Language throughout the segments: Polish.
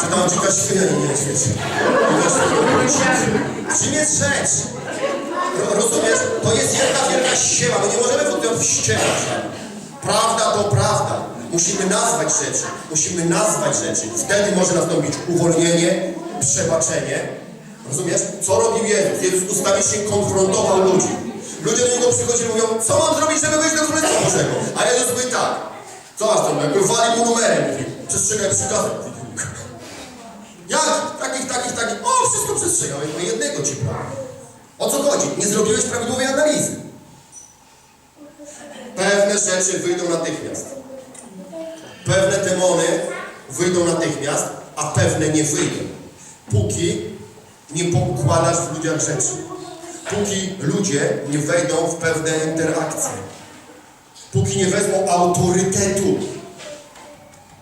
Czy tam dzika świnia nie wiesz? Czym jest rzecz? Ro- Rozumiesz? To jest jedna wielka ściema. My nie możemy pod nią ściemać. Prawda to prawda. Musimy nazwać rzeczy. Musimy nazwać rzeczy. Wtedy może nastąpić uwolnienie, przebaczenie. Rozumiesz? Co robił Jezus? Jezus ustawicznie konfrontował ludzi. Ludzie do niego przychodzili i mówią, co mam zrobić, żeby wejść do Królestwa Bożego? A Jezus mówi tak. Masz tam? Jakby wali mu numerem. Mówi, przestrzegaj przykazów. Jak? Takich, takich, takich. O, wszystko przestrzegał. Ja mówię, jednego ci prawo. O co chodzi? Nie zrobiłeś prawidłowej analizy. Pewne rzeczy wyjdą natychmiast. Pewne demony wyjdą natychmiast, a pewne nie wyjdą. Póki nie pokładasz w ludziach rzeczy. Póki ludzie nie wejdą w pewne interakcje. Póki nie wezmą autorytetu.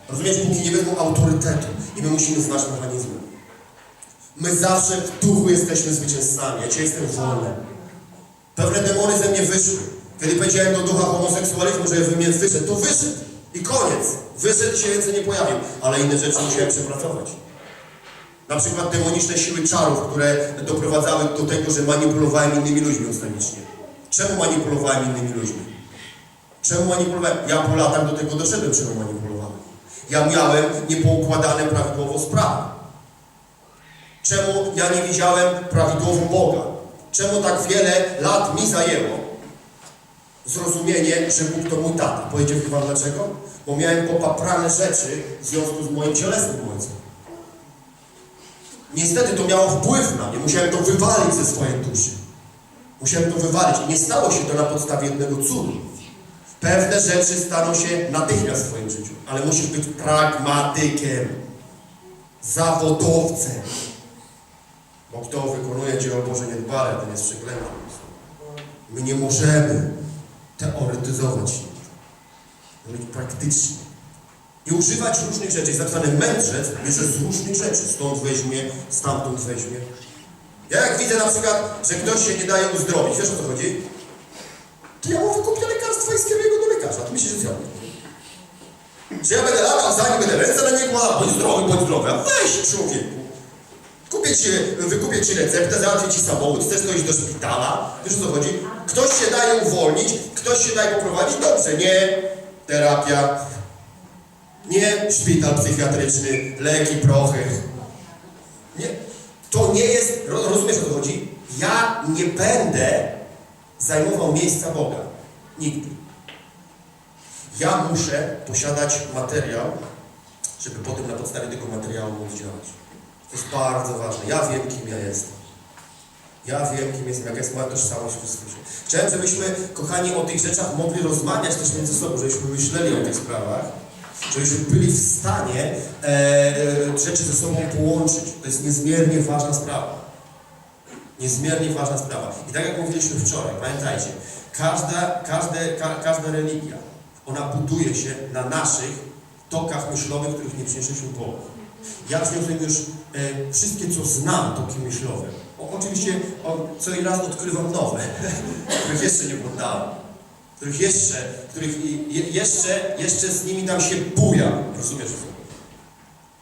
Rozumiesz? Póki nie wezmą autorytetu. I my musimy znać mechanizmy. My zawsze w duchu jesteśmy zwycięzcami. Ja dzisiaj jestem wolny. Pewne demony ze mnie wyszły. Kiedy powiedziałem do ducha homoseksualizmu, że we mnie wyszedł, to wyszedł. I koniec. Wyszedł się więcej nie pojawił. Ale inne rzeczy musiałem przepracować. Na przykład demoniczne siły czarów, które doprowadzały do tego, że manipulowałem innymi ludźmi ustawicznie. Czemu manipulowałem innymi ludźmi? Czemu manipulowałem? Ja po latach do tego doszedłem, czemu manipulowałem. Ja miałem niepoukładane prawidłowo sprawy. Czemu ja nie widziałem prawidłowo Boga? Czemu tak wiele lat mi zajęło zrozumienie, że Bóg to mój tata? Powiedział wam dlaczego? Bo miałem popaprane rzeczy w związku z moim cielesnym ojcem. Niestety to miało wpływ na mnie. Musiałem to wywalić ze swojej duszy. Musiałem to wywalić. I nie stało się to na podstawie jednego cudu. Pewne rzeczy staną się natychmiast w Twoim życiu, ale musisz być pragmatykiem, zawodowcem. Bo kto wykonuje dzieło Boże niedbale, ten jest przeklęty. My nie możemy teoretyzować, mówić praktycznie. I używać różnych rzeczy. Jest napisane mędrzec bierze z różnych rzeczy. Stąd weźmie, stamtąd weźmie. Ja jak widzę na przykład, że ktoś się nie daje uzdrowić, wiesz o co chodzi? To ja mu wykupię lekarstwa i skieruję go do lekarza. To myślisz, że co? Czy ja będę latał za nim, będę ręce na niego kładał, bądź zdrowy, bądź zdrowy. A weź człowieku. Kupię ci, wykupię ci receptę, załatwię ci samochód, chcesz dojść do szpitala. Wiesz o co chodzi? Ktoś się daje uwolnić, ktoś się daje poprowadzić. Dobrze, nie terapia, nie szpital psychiatryczny, leki, prochy. Nie. To nie jest, ro- rozumiesz o co chodzi? Ja nie będę zajmował miejsca Boga. Nigdy. Ja muszę posiadać materiał, żeby potem na podstawie tego materiału móc działać. To jest bardzo ważne. Ja wiem, kim ja jestem. Ja wiem, kim jestem, jaka jest moja tożsamość w Chrystusie. Chciałem, żebyśmy, kochani, o tych rzeczach mogli rozmawiać też między sobą, żebyśmy myśleli o tych sprawach, żebyśmy byli w stanie e, e, rzeczy ze sobą połączyć. To jest niezmiernie ważna sprawa. Niezmiernie ważna sprawa. I tak jak mówiliśmy wczoraj, pamiętajcie, każda, każde, ka, każda religia, ona buduje się na naszych tokach myślowych, których nie przynieśliśmy Bogu. Ja wniosłem już e, wszystkie, co znam, toki myślowe. O, oczywiście o, co i raz odkrywam nowe, których jeszcze nie poddałem. Których jeszcze, których je, jeszcze, jeszcze z nimi tam się buja. Rozumiesz?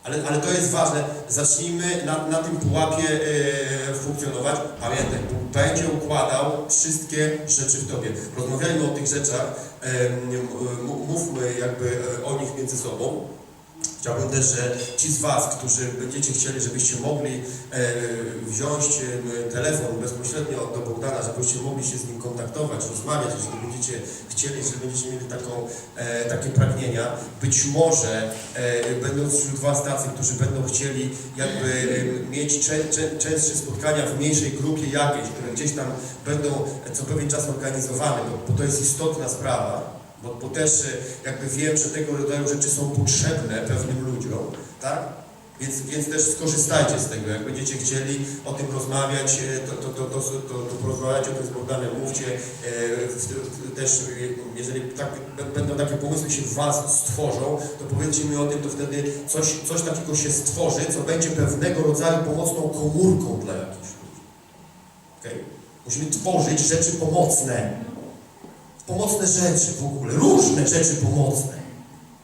Ale, ale to jest ważne. Zacznijmy na, na tym pułapie e, funkcjonować. Pamiętaj, Bóg będzie układał wszystkie rzeczy w Tobie. Rozmawiajmy o tych rzeczach, mówmy jakby e, o nich między sobą. Chciałbym też, że ci z Was, którzy będziecie chcieli, żebyście mogli e, wziąć telefon bezpośrednio do Bogdana, żebyście mogli się z nim kontaktować, rozmawiać, jeśli będziecie chcieli, jeżeli będziecie mieli taką, e, takie pragnienia. Być może będą wśród Was tacy, którzy będą chcieli jakby mieć czę, czę, częstsze spotkania w mniejszej grupie jakiejś, gdzieś tam będą co pewien czas organizowane, bo, bo to jest istotna sprawa. Bo, bo też e, jakby wiem, że tego rodzaju rzeczy są potrzebne pewnym ludziom, tak? Więc, więc też skorzystajcie z tego. Jak będziecie chcieli o tym rozmawiać, e, to, to, to, to, to, to o tym z Bogdanem, mówcie. e, Też e, jeżeli tak, będą takie pomysły się w Was stworzą, to powiedzcie mi o tym, to wtedy coś, coś takiego się stworzy, co będzie pewnego rodzaju pomocną komórką dla jakichś. Okay? Musimy tworzyć rzeczy pomocne pomocne rzeczy w ogóle, różne rzeczy pomocne.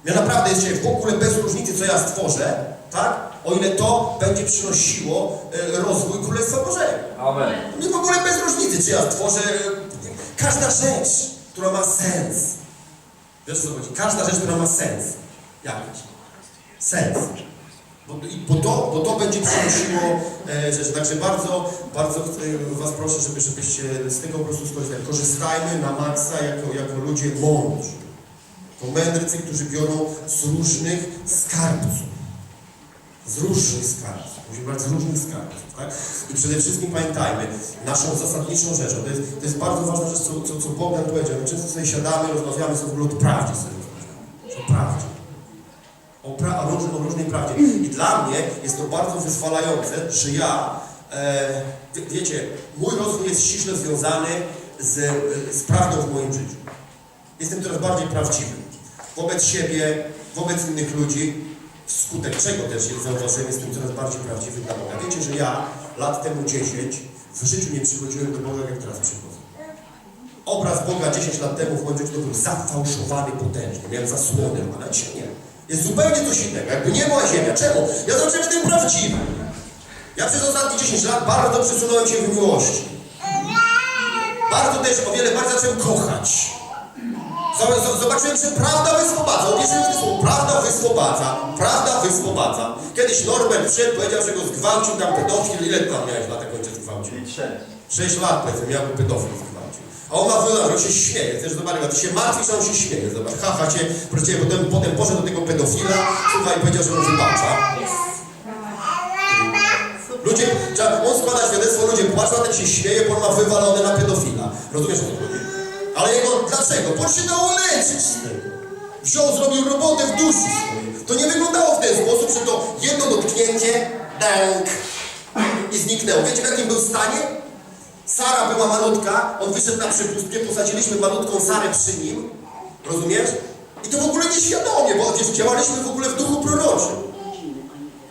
Ja naprawdę jest dzisiaj w ogóle bez różnicy, co ja stworzę, tak? O ile to będzie przynosiło e, rozwój Królestwa Bożego. Amen. Nie w ogóle bez różnicy, czy ja stworzę. Każda rzecz, która ma sens. Wiesz co chodzi? Każda rzecz, która ma sens. Jakiś. Sens. Bo, bo, to, bo to będzie przynosiło e, rzeczy. Także bardzo, bardzo e, Was proszę, żeby, żebyście z tego po prostu skorzystali. Korzystajmy na maksa jako, jako ludzie mądrzy. To mędrcy, którzy biorą z różnych skarbców. Z różnych skarbców. Musimy brać z różnych skarbców, tak? I przede wszystkim pamiętajmy, naszą zasadniczą rzeczą, to jest, to jest bardzo ważna rzecz, co, co, co Bóg nam powiedział. My często sobie siadamy, rozmawiamy sobie w ogóle o prawdzie sobie rozmawiamy. O prawdzie. O, pra, o, róż, o różnej prawdzie. I dla mnie jest to bardzo wyzwalające, że ja, e, wie, wiecie, mój rozwój jest ściśle związany z, z prawdą w moim życiu. Jestem coraz bardziej prawdziwy. Wobec siebie, wobec innych ludzi, wskutek czego też jest, zauważyłem, jestem coraz bardziej prawdziwy dla Boga. Wiecie, że ja lat temu 10 w życiu nie przychodziłem do Boga, jak teraz przychodzę. Obraz Boga 10 lat temu w moim życiu był zafałszowany potężny, miałem zasłonę, ale dzisiaj nie. Jest zupełnie coś innego, jakby nie była ziemia. Czemu? Ja zawsze będę prawdziwy. Ja przez ostatnie 10 lat bardzo przesunąłem się w miłości. Bardzo też o wiele bardziej zacząłem kochać. Zobaczyłem, że prawda wyswobadza. Uwierzyłem w to słowo. Prawda wyswobadza. Prawda wyswobadza. Kiedyś Norbert wszedł, powiedział, że go zgwałcił tam pedofil. Ile tam miałeś lat, jak ojciec zgwałcił? I trzech. 6 lat powiedzmy, miał pedofil zgwałcił. A on ma że się śmieje. Zobaczyć, a ty się martwisz, a on się śmieje. Zobacz, haha cię, proszę potem, potem poszedł do tego pedofila, słuchaj, powiedział, że mu wybacza. Ludzie, on składa świadectwo, ludzie płaczą, a ten się śmieje, bo on ma wywalone na pedofila. Rozumiesz o co chodzi? Ale jego, dlaczego? Bo on się dało leczyć z tego. Wziął, zrobił robotę w duszy swojej. To nie wyglądało w ten sposób, że to jedno dotknięcie, dęk i zniknęło. Wiecie w jakim był stanie? Sara była malutka, on wyszedł na przypustkę, posadziliśmy malutką Sarę przy nim, rozumiesz? I to w ogóle nieświadomie, bo wiesz, działaliśmy w ogóle w duchu proroczym.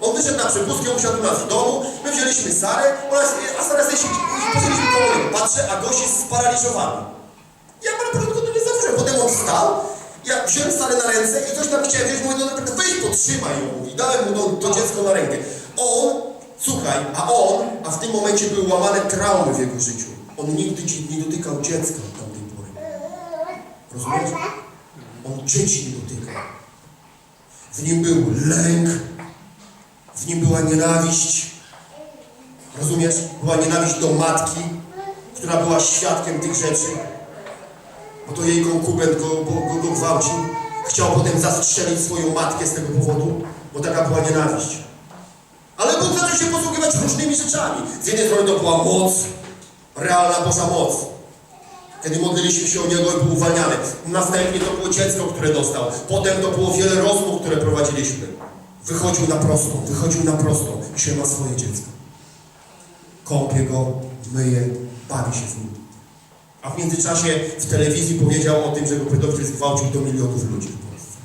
On wyszedł na przepustkę, usiadł u nas w domu, my wzięliśmy Sarę, ona, a Sara sobie siedzi, i poszliśmy koło niego. Patrzę, a gość jest sparaliżowany. Ja na początku to nie zauważyłem, potem on wstał, ja wziąłem Sarę na ręce i coś tam chciałem wziąć, mówię, no naprawdę weź potrzymaj ją, mówi, dałem mu to, to dziecko na rękę. On, słuchaj, a on, a w tym momencie były łamane traumy w jego życiu. On nigdy nie dotykał dziecka od tamtej pory. Rozumiesz? On dzieci nie dotykał. W nim był lęk, w nim była nienawiść. Rozumiesz? Była nienawiść do matki, która była świadkiem tych rzeczy. Bo to jej konkubent go, go, go, go gwałcił. Chciał potem zastrzelić swoją matkę z tego powodu, bo taka była nienawiść. Ale Bóg zaczął się posługiwać różnymi rzeczami. Z jednej strony to była moc, realna Boża moc. Kiedy modliliśmy się o Niego i był uwalniany. Następnie to było dziecko, które dostał. Potem to było wiele rozmów, które prowadziliśmy. Wychodził na prostą, wychodził na prostą. Dzisiaj ma swoje dziecko. Kąpie go, myje, bawi się z nim. A w międzyczasie w telewizji powiedział o tym, że go pedofil zgwałcił do milionów ludzi w Polsce.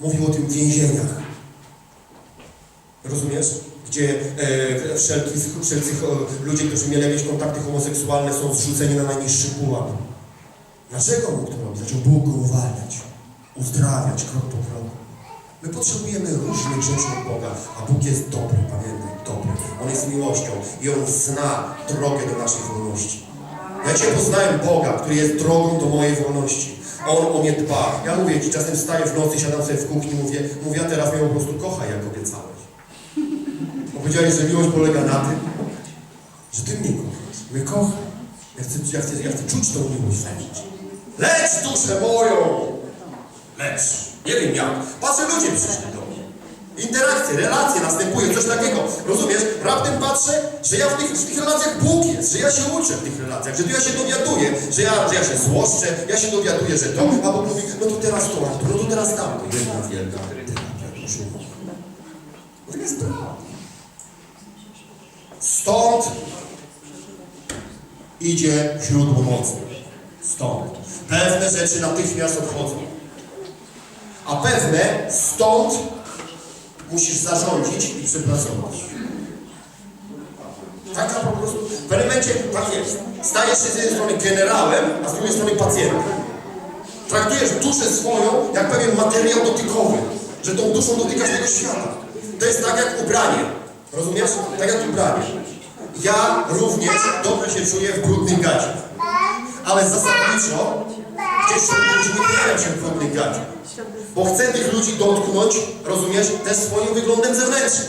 Mówił o tym w więzieniach. Rozumiesz? Gdzie e, wszelki, wszelcy ludzie, którzy mieli jakieś kontakty homoseksualne są zrzuceni na najniższy pułap. Dlaczego mógł to robić? Zaczął Bóg go uwalniać, uzdrawiać krok po kroku. My potrzebujemy różnych rzeczy od Boga, a Bóg jest dobry, pamiętaj, dobry. On jest miłością i On zna drogę do naszej wolności. Ja Cię poznałem Boga, który jest drogą do mojej wolności. On o mnie dba. Ja mówię Ci, czasem wstaję w nocy, siadam sobie w kuchni, mówię, mówię, a teraz mnie po prostu kochaj, jak obiecałeś. Powiedziałeś, że miłość polega na tym, że Ty mnie kochasz. Mnie kochaj. Ja chcę, ja chcę, ja chcę czuć tą miłość w życiu. Lecz duszę moją! Lecz. Nie wiem jak. Patrzę, ludzie przyszli do mnie. Interakcje, relacje następują, coś takiego. Rozumiesz? Raptem patrzę, że ja w tych, w tych relacjach Bóg jest, że ja się uczę w tych relacjach, że ja się dowiaduję, że ja, że ja się złoszczę, ja się dowiaduję, że to, a Bóg mówi, no to teraz to, no to teraz tamto. Jedna wielka terapia. No to jest prawda. Stąd idzie źródło mocy. Stąd. Pewne rzeczy natychmiast odchodzą. A pewne stąd musisz zarządzić i przepracować. Taka po prostu. W elemencie tak jest. Stajesz się z jednej strony generałem, a z drugiej strony pacjentem. Traktujesz duszę swoją jak pewien materiał dotykowy, że tą duszą dotykasz tego świata. To jest tak jak ubranie. Rozumiesz? Tak jak ubranie. Ja również dobrze się czuję w brudnych gaciach. Ale zasadniczo gdzieś ludzi nie pojawiam się w brudnych gaciach. Bo chcę tych ludzi dotknąć, rozumiesz, też swoim wyglądem zewnętrznym.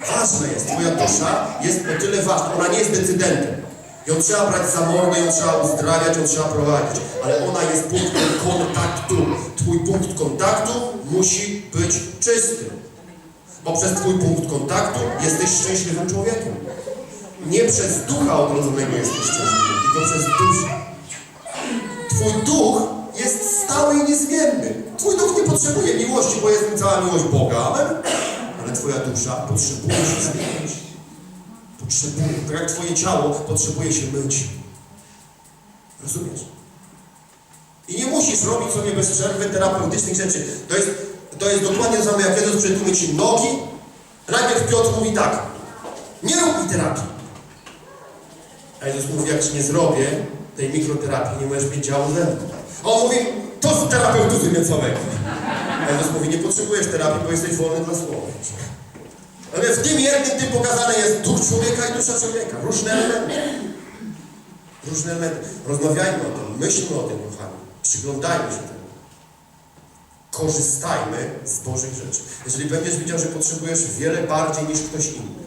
Ważne jest, twoja dusza jest o tyle ważna, ona nie jest decydentem. Ją trzeba brać za mordę, ją trzeba uzdrawiać, ją trzeba prowadzić, ale ona jest punktem kontaktu. Twój punkt kontaktu musi być czysty. Bo przez twój punkt kontaktu jesteś szczęśliwym człowiekiem. Nie przez ducha odrodzonego jesteś szczęśliwy, tylko przez duszę. Twój duch jest stały i niezmienny. Twój duch nie potrzebuje miłości, bo jest nim cała miłość Boga. Amen? Ale twoja dusza potrzebuje się zmienić. Potrzebuje, tak jak twoje ciało potrzebuje się myć. Rozumiesz? I nie musisz robić sobie bez przerwy terapeutycznych rzeczy. To jest, to jest dokładnie to samo, jak Jezus przetłumie ci nogi. Najpierw Piotr mówi tak. Nie rób mi terapii. A Jezus mówi, jak ci nie zrobię tej mikroterapii, nie możesz mieć działu ze mną. A on mówi, to z terapeuty mnie całego. A Jezus mówi, nie potrzebujesz terapii, bo jesteś wolny dla słowa. Ale w tym jednym tym pokazane jest duch człowieka i dusza człowieka. Różne elementy. Różne elementy. Rozmawiajmy o tym, myślmy o tym, kochani. Przyglądajmy się temu. Korzystajmy z Bożych rzeczy. Jeżeli będziesz widział, że potrzebujesz wiele bardziej niż ktoś inny,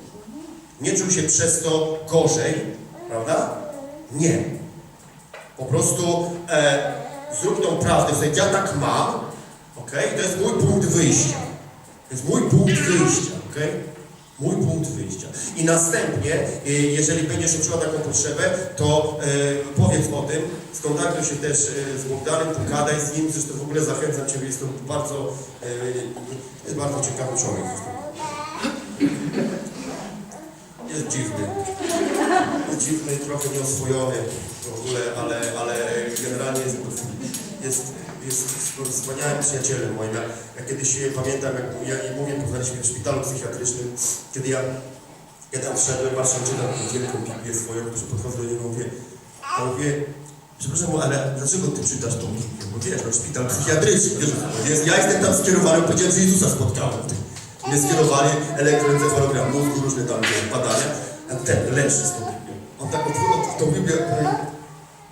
nie czuj się przez to gorzej, prawda? Nie. Po prostu e, zrób tą prawdę, że ja tak mam, okej? To jest mój punkt wyjścia. To jest mój punkt wyjścia, okej? Mój punkt wyjścia. I następnie, e, jeżeli będziesz odczuła taką potrzebę, to e, powiedz o tym, skontaktuj się też e, z Bogdanem, pogadaj z nim, zresztą w ogóle zachęcam Ciebie, jest to bardzo, jest bardzo ciekawy człowiek. Jest dziwny. Jest dziwny, trochę nieoswojony w ogóle, ale, ale generalnie jest, jest, jest wspaniałym przyjacielem moim. Ja, ja kiedyś pamiętam, jak ja i mówię, poznaliśmy w szpitalu psychiatrycznym, kiedy ja, tam wszedłem, patrzę, czytam tą wielką Biblię swoją, którzy podchodzą do niego, mówię, a mówię, przepraszam, ale dlaczego ty czytasz tą Biblię? Bo wiesz, no szpital psychiatryczny, wiesz, ja jestem tam skierowany, powiedziałem, że Jezusa spotkałem. Mnie skierowali, elektroencefalogram mózgu, różne tam badania, a ten leży z tą Biblią. On tak otworzył tą Biblię,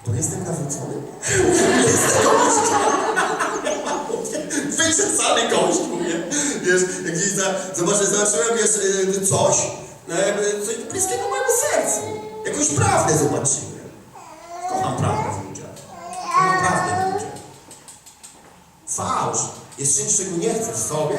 bo jestem nawrócony. Jestem Wyczesany gość, mówię. Wiesz, jak gdzieś za, zobaczę, zobaczyłem, wiesz, y, coś, y, coś bliskiego mojemu sercu. Jakąś prawdę zobaczyłem. Kocham prawdę w ludziach. Kocham prawdę w ludziach. Fałsz jest czymś, czego nie chcę w sobie,